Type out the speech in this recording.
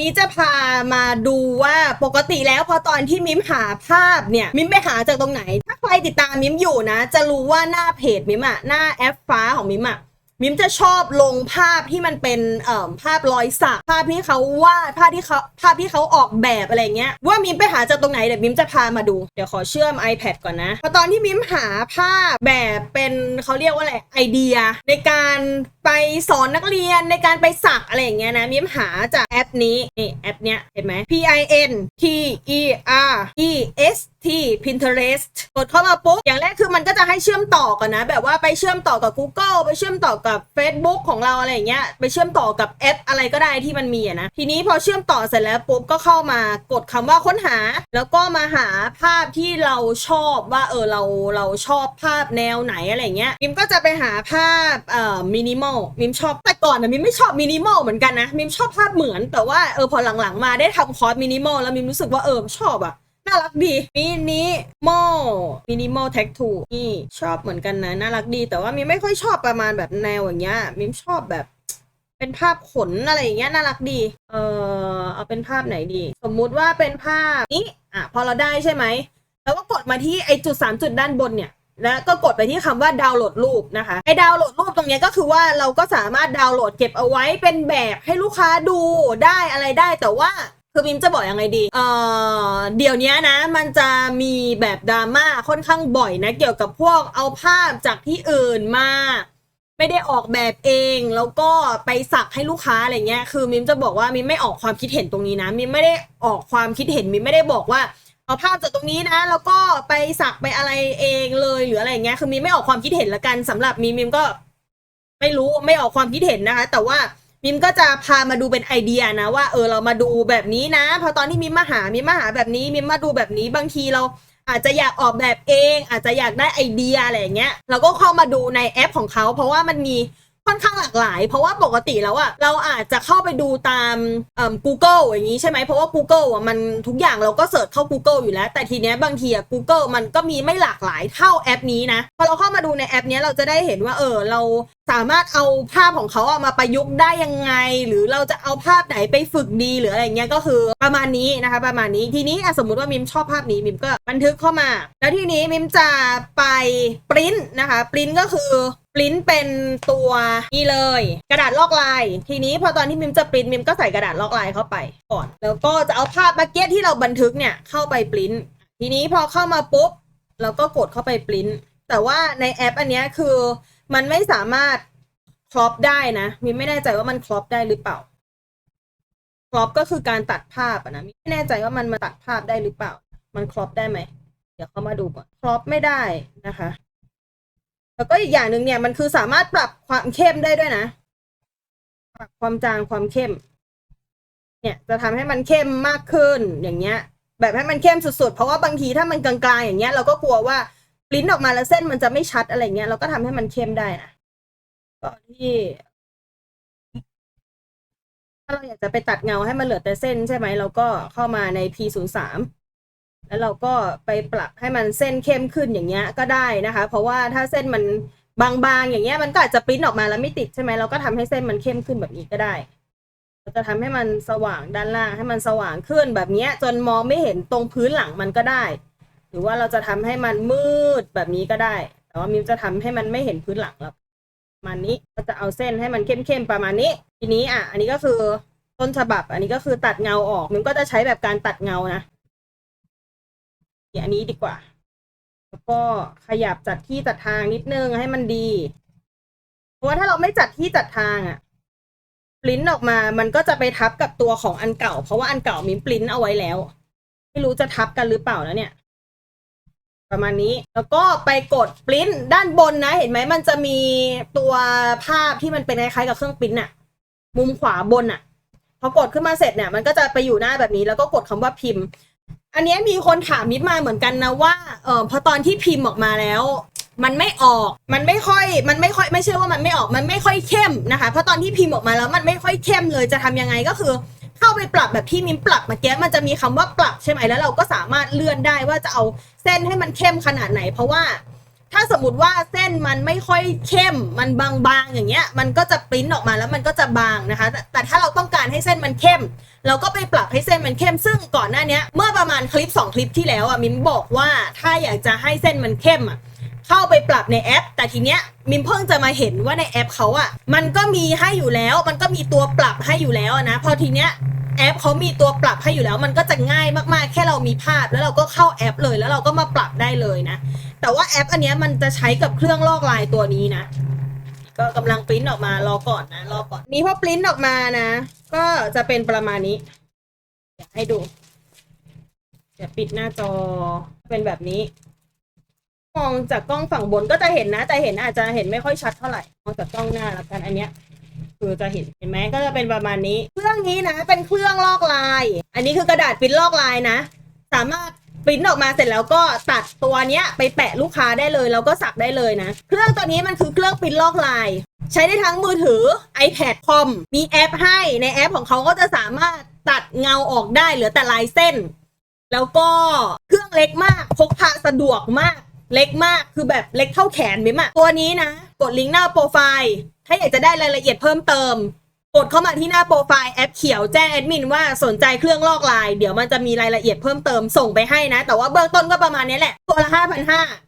นี้จะพามาดูว่าปกติแล้วพอตอนที่มิมหาภาพเนี่ย มิมไปหาจากตรงไหน ถ้าใครติดตามมิมอยู่นะ จะรู้ว่าหน้าเพจมิมอะหน้าแอปฟ้าของมิมอะมิมจะชอบลงภาพที่มันเป็นเอ่อภาพรอยสักภาพที่เขาวาดภาพที่เขาภาพที่เขาออกแบบอะไรเงี้ยว่ามิมไปหาจากตรงไหนเดี๋ยวมิมจะพามาดูเดี๋ยวขอเชื่อม iPad ก่อนนะพอตอนที่มิมหาภาพแบบเป็นเขาเรียกว่าอะไรไอเดีย ในการ ไปสอนนักเรียนในการไปสักอะไรอย่างเงี้ยนะมิมหาจากแอปนี้นี่แอปเนี้ยเห็นไหม P I N T E R E S T Pinterest กดเข้ามาปุ๊บ อย่างแรกคือมันก็จะให้เชื่อมต่อกันนะ แบบว่าไปเชื่อมต่อกับ Google ไปเชื่อมต่อกับ Facebook ของเราอะไรอย่างเงี้ย ไปเชื่อมต่อกับแอปอะไรก็ได้ที่มันมีนะ ทีนี้พอเชื่อมต่อเสร็จแล้วปุ๊บก็เข้ามากดคำว่าค้นหา แล้วก็มาหาภาพที่เราชอบว่าเออเราเราชอบภาพแนวไหนอะไรเงี้ยมิมก็จะไปหาภาพเอ่อมินิมอลมิมชอบแต่ก่อนนะมิมไม่ชอบมินิมอลเหมือนกันนะมิมชอบภาพเหมือน แต่ว่าเออพอหลังๆ มาได้ทำคอร์สมินิมอลแล้วมิมรู้สึกว่าเออชอบอะน่ารักดีมินิมอลมินิมอลแท็กทูนี่ชอบเหมือนกันนะน่ารักดี แต่ว่ามิมไม่ค่อยชอบประมาณแบบแนวอย่างเงี้ยมิมชอบแบบเป็นภาพขนอะไรอย่างเงี้ยน่ารักดี เออเอาเป็นภาพไหนดี สมมุติว่าเป็นภาพนี้ อะ พอเราได้ใช่ไหม แล้วก็กดมาที่ไอจุดสามจุดด้านบนเนี่ย แล้วก็กดไปที่คำว่าดาวน์โหลดรูปนะคะไอ้ดาวน์โหลดรูปตรงนี้ก็คือว่าเราก็สามารถดาวน์โหลดเก็บเอาไว้เป็นแบบให้ลูกค้าดูได้อะไรได้แต่ว่าคือมิมจะบอกยังไงดี เอ่อ เดี๋ยวนี้นะ มันจะมีแบบดราม่าค่อนข้างบ่อยนะ เกี่ยวกับพวกเอาภาพจากที่อื่นมา ไม่ได้ออกแบบเอง แล้วก็ไปสักให้ลูกค้าอะไรเงี้ย คือมิมจะบอกว่ามิมไม่ออกความคิดเห็นตรงนี้นะ มิมไม่ได้ออกความคิดเห็น มิมไม่ได้บอกว่า เอาภาพจากตรงนี้นะ แล้วก็ไปสักไปอะไรเองเลยหรืออะไรเงี้ยคือมิมไม่ออกความคิดเห็นละกันสำหรับมิมมิมก็ ไม่รู้ไม่ออกความคิดเห็นนะคะ แต่ว่ามิมก็จะพามาดูเป็นไอเดียนะ ว่าเออเรามาดูแบบนี้นะ พอตอนที่มิมมาหามิมมาหาแบบนี้มิมมาดูแบบนี้บางทีเราอาจจะอยากออกแบบเอง อาจจะอยากได้ไอเดียอะไรอย่างเงี้ยเราก็เข้ามาดูในแอปของเขา เพราะว่ามันมี ค่อนข้างหลากหลาย เพราะว่าปกติแล้วอะเราอาจจะเข้าไปดูตามเอ่อ Google อย่างนี้ใช่ไหมเพราะว่า Google อะมันทุกอย่างเราก็เสิร์ชเข้า Google อยู่แล้ว แต่ทีเนี้ยบางทีอะ Google มันก็มีไม่หลากหลายเท่าแอปนี้นะพอเราเข้ามาดูในแอปเนี้ยเราจะได้เห็นว่าเออเราสามารถเอาภาพของเขาอะมาประยุกต์ได้ยังไง หรือเราจะเอาภาพไหนไปฝึกดีหรืออะไรเงี้ยก็คือประมาณนี้นะคะ ประมาณนี้ทีนี้สมมุติว่ามิมชอบภาพนี้มิมก็บันทึกเข้ามา แล้วทีนี้มิมจะไปปริ้นนะคะปริ้นก็คือปริ้นเป็นตัวนี่เลย กระดาษลอกลาย ทีนี้พอตอนที่มิมจะปริ้นมิมก็ใส่กระดาษลอกลายเข้าไปก่อน แล้วก็จะเอาภาพมื่อกี้ที่เราบันทึกเนี่ยเข้าไปปริ้นทีนี้พอเข้ามาปุ๊บเราก็กดเข้าไปปริ้นแต่ว่าในแอปอันนี้คือมันไม่สามารถครอปได้นะมินไม่แน่ใจว่ามันครอปได้หรือเปล่าครอปก็คือการตัดภาพนะมินไม่แน่ใจว่ามันมาตัดภาพได้หรือเปล่า มันครอปได้ไหม เดี๋ยวเข้ามาดูก่อนครอปไม่ได้นะคะ แล้วก็อีกอย่างหนึ่งเนี่ยมันคือสามารถปรับความเข้มได้ด้วยนะ ปรับความจางความเข้ม เนี่ยจะทำให้มันเข้มมากขึ้นอย่างเงี้ย แบบให้มันเข้มสุดๆ เพราะว่าบางทีถ้ามันกลางๆอย่างเงี้ยเราก็กลัวว่าปริ้นออกมาแล้วเส้นมันจะไม่ชัดอะไรเงี้ยเราก็ทำให้มันเข้มได้นะก็ที่ถ้าเราอยากจะไปตัดเงาให้มันเหลือแต่เส้นใช่ไหมเราก็เข้ามาใน P 0 3 แล้วเราก็ไปปรับให้มันเส้นเข้มขึ้นอย่างเงี้ยก็ได้นะคะ เพราะว่าถ้าเส้นมันบางๆอย่างเงี้ยมันก็อาจจะปริ้นออกมาแล้วไม่ติดใช่ไหมเราก็ทำให้เส้นมันเข้มขึ้นแบบนี้ก็ได้เราจะทำให้มันสว่างด้านล่างให้มันสว่างขึ้นแบบเนี้ยจนมองไม่เห็นตรงพื้นหลังมันก็ได้ หรือว่าเราจะทำให้มันมืดแบบนี้ก็ได้ แต่ว่ามิวจะทำให้มันไม่เห็นพื้นหลังแล้วประมาณนี้ก็จะเอาเส้นให้มันเข้มๆประมาณนี้ ทีนี้อะอันนี้ก็คือต้นฉบับ อันนี้ก็คือตัดเงาออกมิวก็จะใช้แบบการตัดเงานะ อันนี้ดีกว่า แล้วก็ขยับจัดที่จัดทางนิดนึงให้มันดี เพราะว่าถ้าเราไม่จัดที่จัดทางอะปริ้นออกมา มันก็จะไปทับกับตัวของอันเก่า เพราะว่าอันเก่ามิมปริ้นเอาไว้แล้ว ไม่รู้จะทับกันหรือเปล่าแล้วเนี่ย ประมาณนี้ แล้วก็ไปกดปริ้นด้านบนนะ เห็นไหมมันจะมีตัวภาพที่มันเป็นคล้ายๆกับเครื่องปริ้นอะมุมขวาบนอะพอกดขึ้นมาเสร็จเนี่ย มันก็จะไปอยู่หน้าแบบนี้ แล้วก็กดคำว่าพิมพ์ อันนี้มีคนถามมิดมาเหมือนกันนะว่าเออพอตอนที่พิมพ์ออกมาแล้ว มันไม่ออกมันไม่ค่อยมันไม่ค่อยไม่ใช่ว่ามันไม่ออกมันไม่ค่อยเข้มนะคะเพราะตอนที่พิมพ์ออกมาแล้วมันไม่ค่อยเข้มเลยจะทำยังไงก็คือ เข้าไปปรับแบบที่มิมปรับเมื่อกี้มันจะมีคำว่าปรับใช่ไหมแล้วเราก็สามารถเลื่อนได้ว่าจะเอาเส้นให้มันเข้มขนาดไหน เพราะว่าถ้าสมมติว่าเส้นมันไม่ค่อยเข้ม มันบางๆอย่างเงี้ย มันก็จะปริ้นออกมาแล้วมันก็จะบางนะคะ แต่ถ้าเราต้องการให้เส้นมันเข้ม แล้วก็ไปปรับให้เส้นมันเข้มซึ่งก่อนหน้านี้เมื่อประมาณคลิป 2 คลิปที่แล้วอะมิมบอกว่าถ้าอยากจะให้เส้นมันเข้มอะเข้าไปปรับในแอป แต่ทีเนี้ยมิมเพิ่งจะมาเห็นว่าในแอปเขาอะมันก็มีให้อยู่แล้ว มันก็มีตัวปรับให้อยู่แล้วนะพอทีเนี้ยแอปเขามีตัวปรับให้อยู่แล้ว มันก็จะง่ายมากๆ แค่เรามีภาพแล้วเราก็เข้าแอปเลยแล้วเราก็มาปรับได้เลยนะ แต่ว่าแอปอันนี้มันจะใช้กับเครื่องลอกลายตัวนี้นะ ก็กำลังปริ้นออกมารอก่อนนะรอก่อนนี่พอปริ้นออกมานะ ก็จะเป็นประมาณนี้เดี๋ยวให้ดูเดี๋ยวปิดหน้าจอเป็นแบบนี้ มองจากกล้องฝั่งบนก็จะเห็นนะ แต่เห็นอาจจะเห็นไม่ค่อยชัดเท่าไหร่มองจากกล้องหน้าแล้วกันอันเนี้ยคือจะเห็นเห็นไหมก็จะเป็นประมาณนี้ เครื่องนี้นะ เป็นเครื่องลอกลาย อันนี้คือกระดาษปริ้นลอกลายนะ สามารถ ปริ้นออกมาเสร็จแล้วก็ตัดตัวเนี้ยไปแปะลูกค้าได้เลยแล้วก็สักได้เลยนะ เครื่องตัวนี้มันคือเครื่องปริ้นลอกลาย ใช้ได้ทั้งมือถือ iPad คอมมีแอปให้ในแอปของเขาก็จะสามารถตัดเงาออกได้เหลือแต่ลายเส้น แล้วก็เครื่องเล็กมากพกพาสะดวกมากเล็กมากคือแบบเล็กเท่าแขนมิมอะตัวนี้นะ กดลิงก์หน้าโปรไฟล์ ถ้าอยากจะได้รายละเอียดเพิ่มเติม ดเข้ามาที่หน้าโปรไฟล์แอปเขียวแจ้งแอดมินว่าสนใจเครื่องลอกลาย เดี๋ยวมันจะมีรายละเอียดเพิ่มเติมส่งไปให้นะ แต่ว่าเบื้องต้นก็ประมาณนี้แหละ ตัวละ5,500